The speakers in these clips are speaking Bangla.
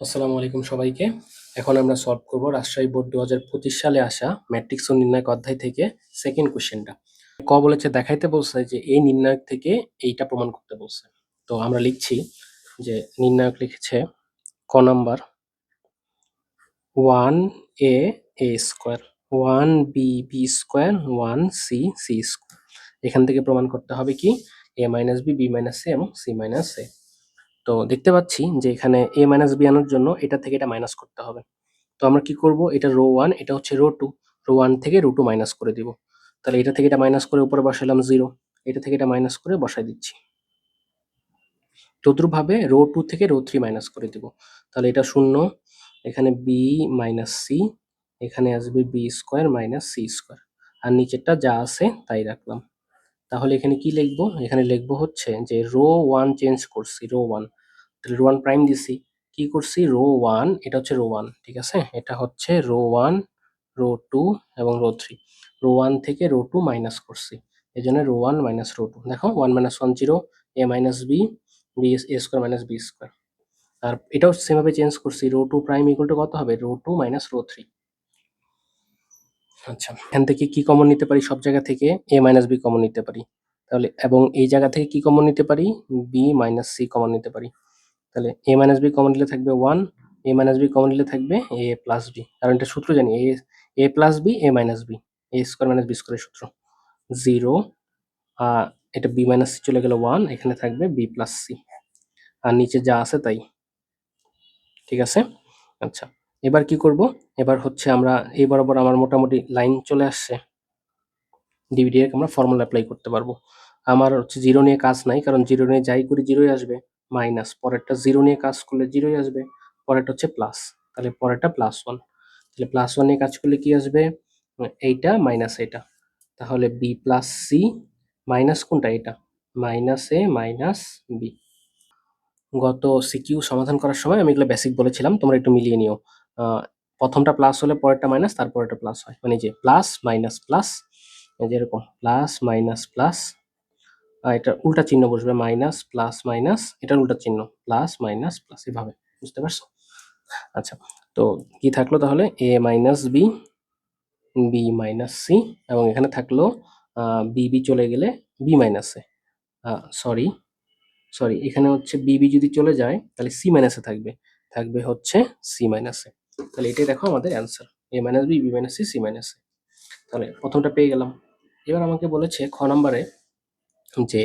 আসসালামু আলাইকুম সবাইকে। এখন আমরা সলভ করব রাজশাহী বোর্ড দু হাজার পঁচিশ সালে আসা ম্যাট্রিক্স ও নির্ণায়ক অধ্যায় থেকে সেকেন্ড কোশ্চেনটা ক বলেছে, দেখাইতে বলছে যে এই নির্ণায়ক থেকে এইটা প্রমাণ করতে বলছে। তো আমরা লিখছি যে নির্ণায়ক লিখেছে ক number one A A square. One B B square, one C C square. এখান থেকে প্রমাণ করতে হবে কি? A minus B B minus A এবং সি মাইনাস এ। তো দেখতে পাচ্ছি যে এখানে এ মাইনাস বি আনার জন্য এটা থেকে এটা মাইনাস করতে হবে। তো আমরা কি করব? এটা রো ওয়ান এটা হচ্ছে রো টু রো ওয়ান থেকে রো টু মাইনাস করে দিব। তাহলে এটা থেকে এটা মাইনাস করে উপরে বসালাম জিরো এটা থেকে এটা মাইনাস করে বসাই দিচ্ছি। তদ্রুপভাবে রো টু থেকে রো থ্রি মাইনাস করে দিব। তাহলে এটা শূন্য, এখানে বি মাইনাস সি এখানে আসবে B square minus C square আর নিচেরটা যা আছে তাই রাখলাম। তাহলে এখানে কি লিখব? এখানে লিখব হচ্ছে যে রো ওয়ান চেঞ্জ করছি রো ওয়ান তাহলে রো ওয়ান প্রাইম দিছি। কি করছি? রো ওয়ান এটা হচ্ছে রো ওয়ান ঠিক আছে? এটা হচ্ছে রো ওয়ান রো টু এবং রো থ্রি রো ওয়ান থেকে রো টু মাইনাস করছি। এই জন্য row one minus row two দেখো one minus one zero A minus B B A square minus B square আর এটাও সেমভাবে চেঞ্জ করছি। Row two prime equal to কত হবে? Row two minus row three আচ্ছা। এখান থেকে কি কমন নিতে পারি? সব জায়গা থেকে এ মাইনাস বি কমন নিতে পারি। তাহলে, এবং এই জায়গা থেকে কি কমন নিতে পারি? বি মাইনাস সি কমন নিতে পারি। তাহলে এ মাইনাস বি কমন নিলে থাকবে one A minus B common নিলে থাকবে এ প্লাস বি কারণ এটা সূত্র জানি A A plus B A minus B A square minus B স্কোয়ারের সূত্র। জিরো এটা বি মাইনাস সি চলে গেল ওয়ান এখানে থাকবে বি প্লাস সি আর নিচে যা আছে তাই। ঠিক আছে? আচ্ছা। এবার কি করব? এবার হচ্ছে আমরা, এই বরাবর আমার মোটামুটি লাইন চলে আসছে। ডিভিডি এর আমরা ফর্মুলা অ্যাপ্লাই করতে পারব। আমার হচ্ছে জিরো নিয়ে কাজ নাই, কারণ জিরো নিয়ে যাই করি জিরোই আসবে। মাইনাস পরেরটা জিরো নিয়ে কাজ করলে জিরোই আসবে। পরেরটা হচ্ছে প্লাস তাহলে পরেরটা প্লাস ওয়ান তাহলে প্লাস ওয়ান নিয়ে কাজ করলে কি আসবে? এইটা মাইনাস এটা তাহলে বি প্লাস সি মাইনাস কোনটা এটা মাইনাস এ মাইনাস বি গত সিকিউ সমাধান করার সময় আমি এগুলো বেসিক বলেছিলাম, তোমরা একটু মিলিয়ে নিও। প্রথমটা প্লাস হলে পরেরটা মাইনাস তারপরেটা প্লাস হয়। মানে যে প্লাস মাইনাস প্লাস যেরকম প্লাস মাইনাস প্লাস এটা উল্টা চিহ্ন বসবে মাইনাস প্লাস মাইনাস এটার উল্টা চিহ্ন প্লাস মাইনাস প্লাস এভাবে, বুঝতে পারছ? আচ্ছা তো কি থাকল তাহলে? A minus B B minus C এবং এখানে থাকল বি বি চলে গেলে বি মাইনাসে সরি সরি এখানে হচ্ছে বিবি যদি চলে যায়, তাহলে সি মাইনাসে থাকবে। থাকবে হচ্ছে সি মাইনাসে তাহলে এটাই দেখো আমাদের answer A minus B B minus C C minus তাহলে প্রথমটা পেয়ে গেলাম। এবার আমাকে বলেছে খ নম্বরে যে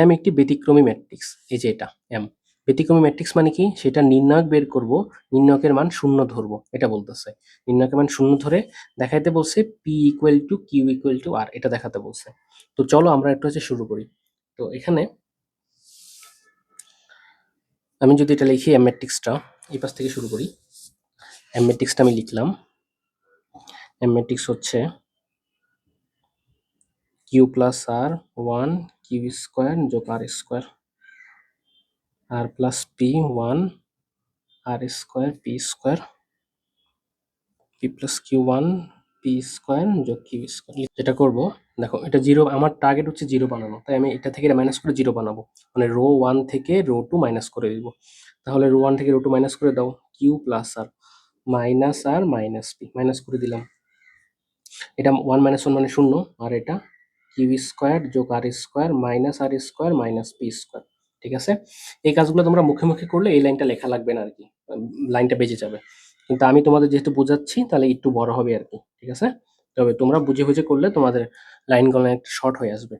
এম একটি ব্যতিক্রমী ম্যাট্রিক্স এই যে এটা এম ব্যতিক্রমী ম্যাট্রিক্স মানে কি? সেটা নির্ণায়ক বের করব, নির্ণায়কের মান শূন্য ধরবো, এটা বলতেছে। নির্ণায়কের মান শূন্য ধরে দেখাইতে বলছে P equal to Q equal to আর এটা দেখাতে বলছে। তো চলো আমরা একটু হচ্ছে শুরু করি। তো এখানে আমি যদি এটা লিখি এম ম্যাট্রিক্সটা এই পাশ থেকে শুরু করি। এম ম্যাট্রিক্সটা আমি লিখলাম। এম ম্যাট্রিক্স হচ্ছে Q plus R one Q square যোগ R square R plus P one R square P square P plus Q one P square যোগ কিউ স্কোয়ার যেটা করব, দেখো, এটা জিরো আমার টার্গেট হচ্ছে জিরো বানানো। তাই আমি এটা থেকে মাইনাস করে জিরো বানাবো। মানে রো ওয়ান থেকে রো টু মাইনাস করে দিব। তাহলে রো ওয়ান থেকে রো টু মাইনাস করে দাও। Q plus R minus R minus P, minus করে দিলাম। এটা ওয়ান মাইনাস ওয়ান মানে শূন্য, আর এটা কিউ স্কোয়ার যোগ R square minus R square minus P square ঠিক আছে? এই কাজগুলো তোমরা মুখে মুখে করলে এই লাইনটা লেখা লাগবে না আর কি, লাইনটা বেজে যাবে। কিন্তু আমি তোমাদের যেহেতু বোঝাচ্ছি, তাহলে একটু বড় হবে আর কি, ঠিক আছে? তবে তোমরা বুঝে বুঝে করলে তোমাদের লাইনগুলো একটা শর্ট হয়ে আসবে।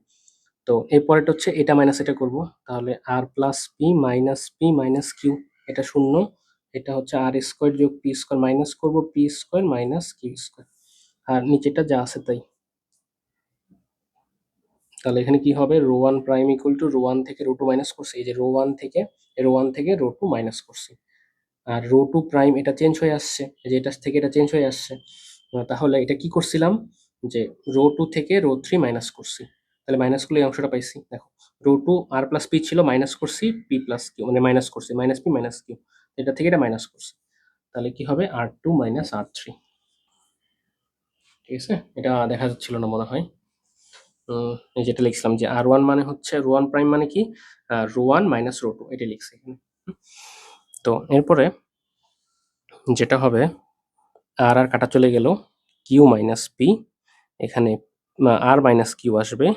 তো এরপরেটা হচ্ছে এটা মাইনাস এটা করব, তাহলে r plus p minus p minus q এটা শূন্য। এটা হচ্ছে আর স্কোয়ার যোগ পি স্কোয়ার মাইনাস করব p square minus q square আর নিচেটা যা আছে তাই। তাহলে এখানে কি হবে? Row one prime equal to row one থেকে রো টু মাইনাস করছি। এই যে রো ওয়ান থেকে, রো ওয়ান থেকে রো টু মাইনাস করছি। আর রো টু প্রাইম এটা চেঞ্জ হয়ে আসছে। এই যে এটা থেকে এটা চেঞ্জ হয়ে আসছে। তাহলে এটা কি করছিলাম? যে রো টু থেকে রো থ্রি মাইনাস করছি। তাহলে মাইনাস করলে এই অংশটা পাইছি। দেখো, row two R plus P ছিল মাইনাস করছি পি প্লাস কিউ মানে মাইনাস করছি। মাইনাস পি মাইনাস কিউ এটা থেকে এটা মাইনাস করছি। তাহলে কি হবে? R two minus R three ঠিক আছে? এটা দেখা যাচ্ছিল না মনে হয়। যেটা লিখছিলাম যে আর ওয়ান মানে হচ্ছে রো ওয়ান প্রাইম মানে কি? Row one minus row two এটা লিখছি এখানে। তো এরপরে যেটা হবে আর আর কাটা চলে গেল কিউ মাইনাস পি এখানে আর মাইনাস কিউ আসবে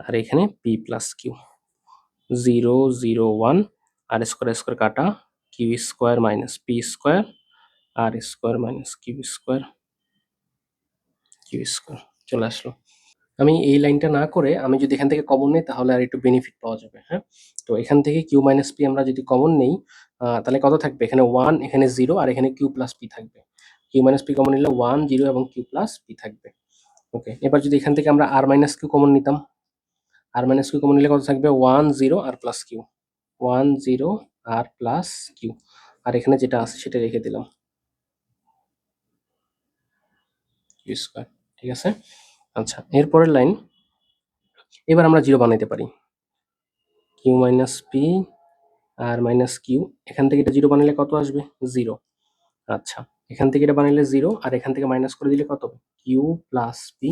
আর এখানে P plus Q zero zero one R square square কাটা Q square minus P square, R square minus Q square Q square. চলে আসলো। আমি এই লাইনটা না করে আমি যদি এখান থেকে কমন নেই, তাহলে আর একটু বেনিফিট পাওয়া যাবে হ্যাঁ? তো এখান থেকে কিউ মাইনাস পি আমরা যদি কমন নেই তাহলে কত থাকবে? এখানে ওয়ান এখানে জিরো আর এখানে কিউ প্লাস পি থাকবে। কিউ মাইনাস পি কমন নিলে ওয়ান জিরো এবং কিউ প্লাস পি থাকবে। ওকে এবার যদি এখান থেকে আমরা আর মাইনাস কিউ কমন নিতাম আর মাইনাস কিউ কমন নিলে কত থাকবে? One zero R plus Q. One zero R plus Q আর এখানে যেটা আছে সেটা রেখে দিলাম। ঠিক আছে? আচ্ছা এরপরের লাইন এবার আমরা জিরো বানাইতে পারি। Q minus P R minus Q এখান থেকে এটা জিরো বানালে কত আসবে? জিরো আচ্ছা এখান থেকে এটা বানালে জিরো আর এখান থেকে মাইনাস করে দিলে কত Q plus P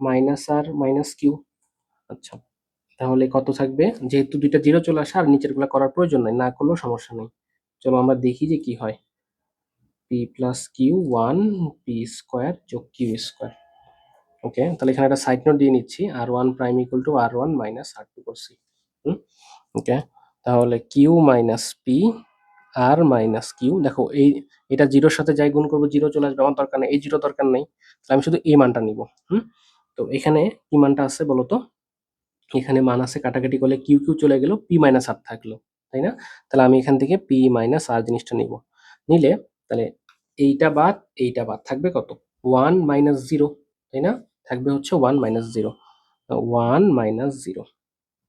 minus R minus Q আচ্ছা তাহলে কত থাকবে? যেহেতু দুইটা জিরো চলে আসে, আর নিচেরগুলা করার প্রয়োজন নাই, না করলেও সমস্যা নেই। চলো আমরা দেখি যে কি হয়। P plus Q one P square যোগ কিউ স্কোয়ার ওকে তাহলে এখানে একটা সাইড নোট দিয়ে নিচ্ছি। R one prime equal to R one minus R two করছি ওকে তাহলে Q minus P R minus Q দেখো, এই, এটা জিরোর সাথে যাই গুণ করব জিরো চলে আসবে, আমার দরকার নেই, এই জিরো দরকার নেই। তাহলে আমি শুধু এই মানটা নিব, হুম? তো এখানে কি মানটা আছে বলো তো এখানে মান আছে কাটাকাটি করলে কিউ কিউ চলে গেল পি মাইনাস আর থাকল, তাই না? তাহলে আমি এখান থেকে পি মাইনাস আর জিনিসটা নিব। নিলে তাহলে এইটা বাদ এইটা বাদ থাকবে কত? ওয়ান মাইনাস জিরো তাই না? থাকবে হচ্ছে one minus zero one minus zero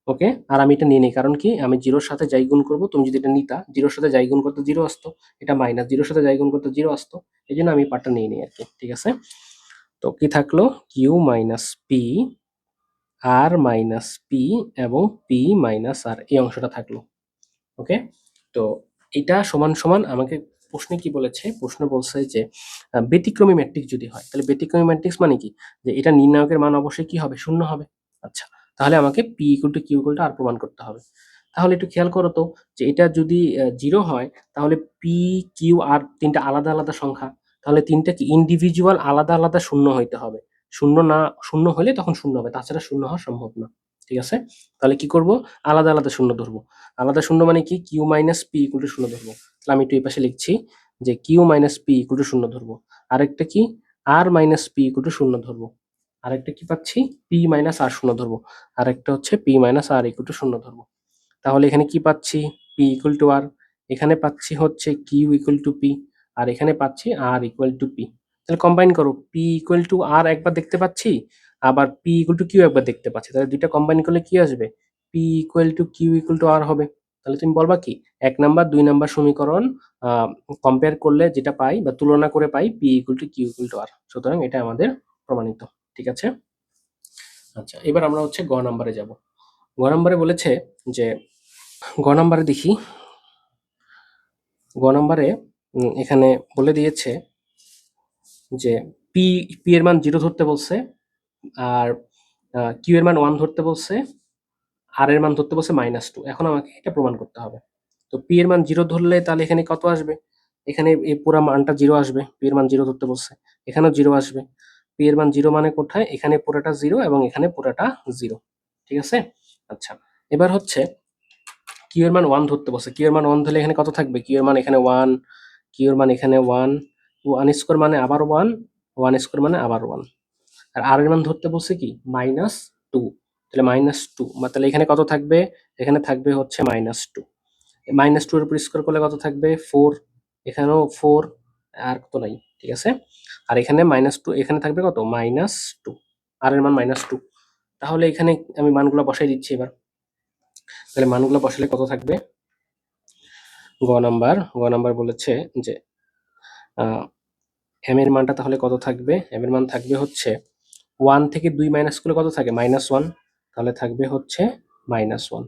okay আর আমি এটা নিয়ে নিই, কারণ কি? আমি জিরোর সাথে যাই গুণ করব, তুমি যদি এটা নিতা জিরোর সাথে যাই গুণ করতে জিরো আসতো। এটা মাইনাস জিরোর সাথে যাই গুণ করতে জিরো আসতো। এই জন্য আমি পার্টটা নিয়ে নিই আর কি, ঠিক আছে? তো কি থাকল? Q minus P R minus P এবং পি মাইনাস আর এই অংশটা থাকল। ওকে? তো এটা সমান সমান আমাকে প্রশ্নে কি বলেছে? প্রশ্ন বলছে যে ব্যতিক্রমী ম্যাট্রিক্স যদি হয়, তাহলে ব্যতিক্রমী ম্যাট্রিক্স মানে কি? যে এটা নির্ণায়কের মান অবশ্যই কি হবে? শূন্য হবে। আচ্ছা তাহলে আমাকে P equal to Q equal R প্রমাণ করতে হবে। তাহলে একটু খেয়াল করো তো, যে এটা যদি জিরো হয়, তাহলে পি কিউ আর তিনটা আলাদা আলাদা সংখ্যা। তাহলে তিনটা কি ইন্ডিভিজুয়াল আলাদা আলাদা শূন্য হইতে হবে। শূন্য না, শূন্য হলে তখন শূন্য হবে। তাছাড়া শূন্য হওয়া সম্ভব না। ঠিক আছে? তাহলে কি করব? আলাদা আলাদা শূন্য ধরবো। আলাদা শূন্য মানে কি? Q minus P equal to শূন্য ধরবো। তাহলে আমি একটু এই পাশে লিখছি যে Q minus P equal to শূন্য ধরবো। আরেকটা কি? R minus P equal to শূন্য ধরবো। আরেকটা কি পাচ্ছি? পি মাইনাস আর শূন্য ধরবো। আরেকটা হচ্ছে P minus R equal to শূন্য ধরবো। তাহলে এখানে কি পাচ্ছি? পি ইকুয়াল টু আর এখানে পাচ্ছি হচ্ছে কিউ ইকুয়াল টু পি আর এখানে পাচ্ছি আর ইকুয়াল টু পি তাহলে কম্বাইন করো। পি ইকুয়াল টু আর একবার দেখতে পাচ্ছি, আবার পি ইকুয়াল টু কিউ একবার দেখতে পাচ্ছি। তাহলে দুইটা কম্বাইন করলে কি আসবে? P equal to Q equal to R হবে। তাহলে তুমি বলবা কি? এক নাম্বার দুই নাম্বার সমীকরণ কম্পেয়ার করলে যেটা পাই বা তুলনা করে পাই P equal to Q equal to R সুতরাং এটা আমাদের প্রমাণিত। ঠিক আছে? আচ্ছা এবার আমরা হচ্ছে গ নাম্বারে যাব। গ নাম্বারে বলেছে যে, গ নাম্বারে দেখি। গ নাম্বারে এখানে বলে দিয়েছে যে পি পি এর মান জিরো ধরতে বলছে আর কিউ এর মান ওয়ান ধরতে বলছে আর এর মান ধরতে বলছে মাইনাস টু এখন আমাকে এটা প্রমাণ করতে হবে তো পি এর মান জিরো ধরলে তাহলে এখানে কত আসবে এখানে এই পুরা মানটা জিরো আসবে পি এর মান জিরো ধরতে বলছে এখানেও জিরো আসবে পি এর মান জিরো মানে কোথায় এখানে পুরাটা জিরো এবং এখানে পুরাটা জিরো ঠিক আছে আচ্ছা এবার হচ্ছে কিউ এর মান ওয়ান ধরতে বসে কিউ এর মান ওয়ান ধরলে এখানে কত থাকবে কিউ এর মান এখানে ওয়ান কিউ এর মান এখানে ওয়ান ওয়ান স্কোয়ার মানে আবার ওয়ান ওয়ান স্কোয়ার মানে আবার ওয়ান আর আর এর মান ধরতে বলছে কি? মাইনাস টু তাহলে মাইনাস টু তাহলে এখানে কত থাকবে? এখানে থাকবে হচ্ছে মাইনাস টু মাইনাস টু এর উপর স্কোয়ার করলে কত থাকবে? ফোর এখানেও ফোর আর কত নাই? ঠিক আছে? আর এখানে মাইনাস টু এখানে থাকবে কত? মাইনাস টু আর এর মান মাইনাস টু তাহলে এখানে আমি মানগুলো বসাই দিচ্ছি এবার। তাহলে মানগুলো বসালে কত থাকবে? গ নাম্বার গ নাম্বার বলেছে যে এম এর মানটা তাহলে কত থাকবে? এম এর মান থাকবে হচ্ছে ওয়ান থেকে দুই মাইনাস করলে কত থাকে? মাইনাস ওয়ান তাহলে থাকবে হচ্ছে মাইনাস ওয়ান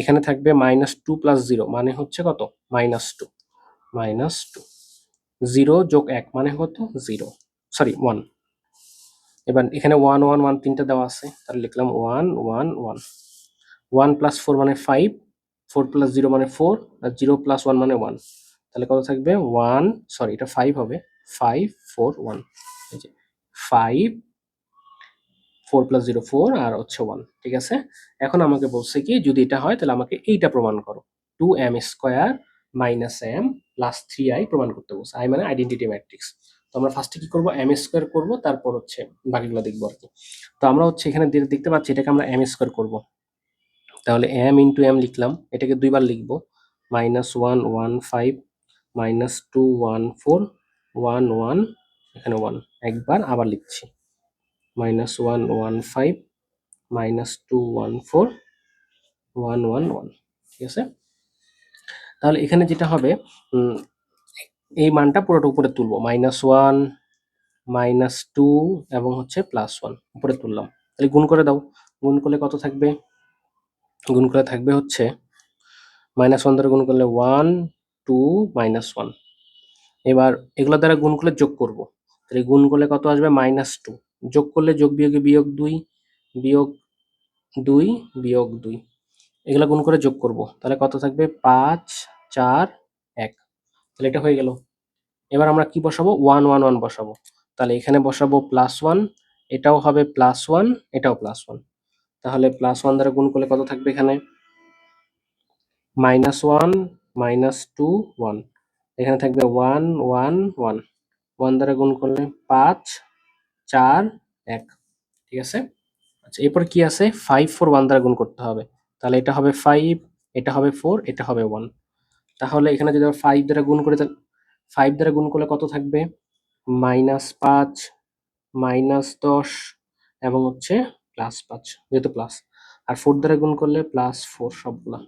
এখানে থাকবে মাইনাস টু প্লাস জিরো মানে হচ্ছে কত? Minus two minus two zero যোগ এক মানে কত? জিরো সরি ওয়ান এবার এখানে ওয়ান ওয়ান ওয়ান তিনটা দেওয়া আছে। তাহলে লিখলাম one one one one plus four মানে ফাইভ ফোর প্লাস জিরো মানে ফোর আর জিরো প্লাস ওয়ান মানে ওয়ান তাহলে কত থাকবে? ওয়ান সরি এটা ফাইভ হবে। Five four one five four plus zero four আর হচ্ছে ওয়ান ঠিক আছে? এখন আমাকে বলছে কি, যদি এটা হয়, তাহলে আমাকে এইটা প্রমাণ করো। Two M square minus M plus three I প্রমাণ করতে বলছে। আই মানে আইডেন্টিটি ম্যাট্রিক্স তো আমরা ফার্স্টে কি করব? এম স্কোয়ার করব, তারপর হচ্ছে বাকিগুলো দেখব আর কি। তো আমরা হচ্ছে এখানে দেখতে পাচ্ছি, এটাকে আমরা এম স্কোয়ার করব। তাহলে এম ইন্টু এম লিখলাম। এটাকে দুইবার লিখব। Minus one one five minus two one four one one, এখানে ওয়ান। একবার আবার লিখছি। Minus one one five, minus two one four, one one one. ঠিক আছে? তাহলে এখানে যেটা হবে এই মানটা পুরোটা উপরে তুলবো। মাইনাস ওয়ান, মাইনাস টু, এবং হচ্ছে প্লাস ওয়ান। উপরে তুললাম। তাহলে গুণ করে দাও। গুণ করলে কত থাকবে? গুণ করে থাকবে হচ্ছে, মাইনাস ওয়ান দ্বারা গুণ করলে ওয়ান, টু, মাইনাস ওয়ান। এবার এগুলো দ্বারা গুণ করলে যোগ করব। তাহলে গুণ করলে কত আসবে? মাইনাস টু যোগ করলে যোগ বিয়োগে বিয়োগ দুই বিয়োগ দুই বিয়োগ দুই। এগুলো গুণ করে যোগ করব। তাহলে কত থাকবে? পাঁচ, চার, এক। তাহলে এটা হয়ে গেল। এবার আমরা কি বসাবো? ওয়ান ওয়ান ওয়ান বসাবো। তাহলে এখানে বসাবো প্লাস ওয়ান এটাও হবে প্লাস ওয়ান এটাও প্লাস ওয়ান তাহলে প্লাস ওয়ান দ্বারা গুণ করলে কত থাকবে এখানে? Minus one minus two one এখানে থাকবে ওয়ান ওয়ান ওয়ান ওয়ান দ্বারা গুণ করলে পাঁচ, চার, এক। ঠিক আছে? আচ্ছা এরপর কি আছে? ফাইভ ফোর ওয়ান দ্বারা গুণ করতে হবে। তাহলে এটা হবে ফাইভ এটা হবে ফোর এটা হবে ওয়ান তাহলে এখানে যদি ফাইভ দ্বারা গুণ করে ফাইভ দ্বারা গুণ করলে কত থাকবে? মাইনাস পাঁচ মাইনাস দশ এবং হচ্ছে প্লাস পাঁচ, যেহেতু প্লাস আর ফোর দ্বারা গুণ করলে প্লাস ফোর সবগুলা।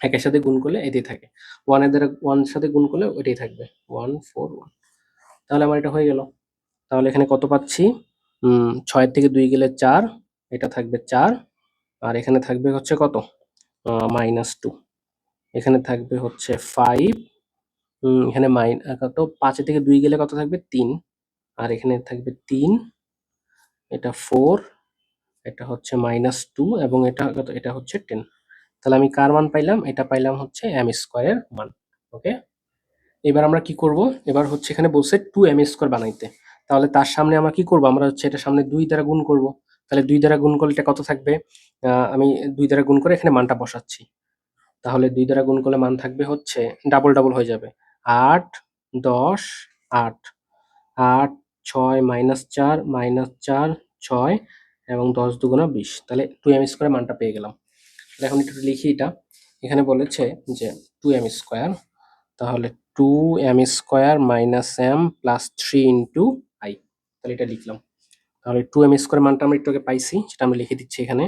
একের সাথে গুণ করলে এটাই থাকে। ওয়ানের দ্বারা ওয়ান সাথে গুণ করলে ওইটাই থাকবে। ওয়ান ফোর ওয়ান তাহলে আমার এটা হয়ে গেল। তাহলে এখানে কত পাচ্ছি? ছয়ের থেকে দুই গেলে চার, এটা থাকবে চার। আর এখানে থাকবে হচ্ছে কত? মাইনাস টু এখানে থাকবে হচ্ছে ফাইভ এখানে মাইন কত? পাঁচের থেকে দুই গেলে কত থাকবে? তিন। আর এখানে থাকবে তিন। এটা ফোর এটা হচ্ছে মাইনাস টু এবং এটা এটা হচ্ছে টেন তাহলে আমি কার মান পাইলাম? এটা পাইলাম হচ্ছে এম স্কোয়ারের মান ওকে এবার আমরা কি করব? এবার হচ্ছে এখানে বলছে টু এম স্কোয়ার বানাইতে। তাহলে তার সামনে আমরা কি করব? আমরা হচ্ছে এটা সামনে দুই দ্বারা গুণ করব। তাহলে দুই দ্বারা গুণ করলে এটা কত থাকবে? আমি দুই দ্বারা গুণ করে এখানে মানটা বসাচ্ছি। তাহলে দুই দ্বারা গুণ করলে মান থাকবে হচ্ছে ডাবল ডাবল হয়ে যাবে। আট, দশ, আট। আট, ছয় মাইনাস চার মাইনাস চার, ছয়, এবং দশ দুগুণা বিশ। তাহলে টু এম স্কোয়ার মানটা পেয়ে গেলাম। এখন একটু লিখি এটা। এখানে বলেছে যে টু এম স্কোয়ার তাহলে two M square minus M plus three into I তাহলে এটা লিখলাম। তাহলে টু এম স্কোয়ার মানটা আমরা একটু আগে পাইছি, সেটা আমি লিখে দিচ্ছি এখানে।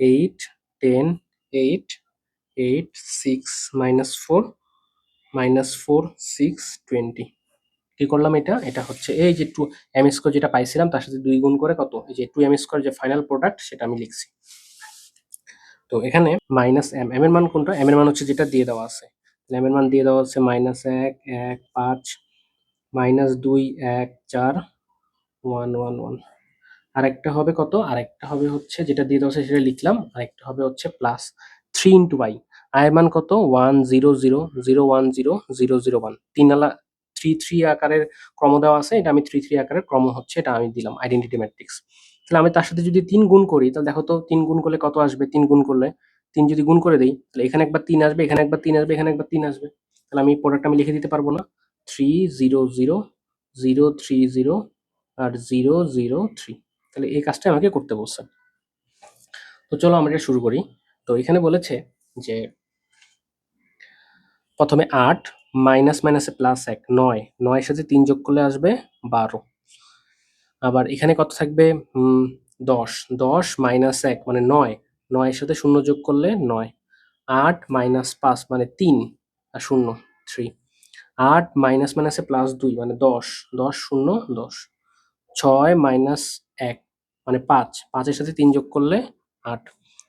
Eight ten eight eight six minus four minus four six twenty কি করলাম এটা? এটা হচ্ছে এই যে টু এম স্কোয়ার যেটা পাইছিলাম, তার সাথে দুই গুণ করে কত? এই যে টু এম স্কোয়ার যে ফাইনাল প্রোডাক্ট সেটা আমি লিখছি। তো এখানে মাইনাস এম এম এর মান কোনটা? এম এর মান হচ্ছে যেটা দিয়ে দেওয়া আছে। এম এর মান দিয়ে দেওয়া আছে মাইনাস এক এক, পাঁচ মাইনাস দুই, এক, চার ওয়ান ওয়ান ওয়ান আরেকটা হবে কত? আরেকটা হবে হচ্ছে যেটা দিয়ে দেওয়া আছে সেটা লিখলাম। আরেকটা হবে হচ্ছে প্লাস থ্রি ইন্টু আই আয়ের মান কত? One zero zero zero one zero zero zero one তিন আলা থ্রি থ্রি আকারের ক্রম দেওয়া আছে। এটা আমি থ্রি থ্রি আকারের ক্রম হচ্ছে এটা আমি দিলাম আইডেন্টিটি ম্যাট্রিক্স তাহলে আমি তার সাথে যদি তিন গুণ করি, তাহলে দেখো তো তিন গুণ করলে কত আসবে? তিন গুণ করলে তিন যদি গুণ করে দিই, তাহলে এখানে একবার তিন আসবে, এখানে একবার তিন আসবে, এখানে একবার তিন আসবে। তাহলে আমি প্রোডাক্ট আমি লিখে দিতে পারব না। Three zero zero zero three zero আর জিরো জিরো থ্রি তাহলে এই কাজটা আমাকে করতে বলছে। তো চলো আমরা এটা শুরু করি। তো এখানে বলেছে যে প্রথমে আট মাইনাস মাইনাসে প্লাস এক, নয়। নয়ের সাথে তিন যোগ করলে আসবে বারো। আবার এখানে কত থাকবে? দশ। দশ মাইনাস এক মানে নয়। নয়ের সাথে শূন্য যোগ করলে নয়। আট মাইনাস পাঁচ মানে তিন আর শূন্য থ্রি আট মাইনাস মাইনাসে প্লাস দুই মানে দশ। দশ শূন্য, দশ। ছয় মাইনাস এক মানে পাঁচ। পাঁচের সাথে তিন যোগ করলে আট।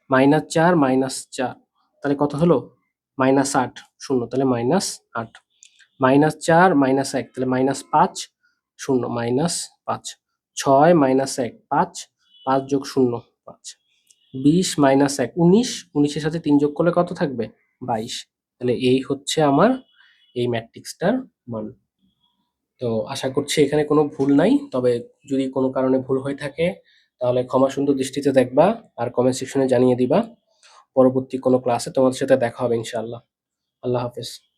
মাইনাস চার মাইনাস চার। তাহলে কত হলো? মাইনাস আট শূন্য, তাহলে মাইনাস আট। মাইনাস চার মাইনাস এক, তাহলে মাইনাস পাঁচ শূন্য মাইনাস পাঁচ। ছয় মাইনাস এক পাঁচ পাঁচ যোগ শূন্য পাঁচ। বিশ মাইনাস এক উনিশ, উনিশের সাথে তিন যোগ করলে কত থাকবে? বাইশ। তাহলে এই হচ্ছে আমার এই ম্যাট্রিক্সটার মান। তো আশা করছি এখানে কোনো ভুল নাই, তবে যদি কোনো কারণে ভুল হয়ে থাকে, তাহলে ক্ষমা সুন্দর দৃষ্টিতে দেখবা আর কমেন্ট সেকশনে জানিয়ে দিবা। পরবর্তী কোনো ক্লাসে তোমাদের সাথে দেখা হবে ইনশাআল্লাহ। আল্লাহ হাফেজ।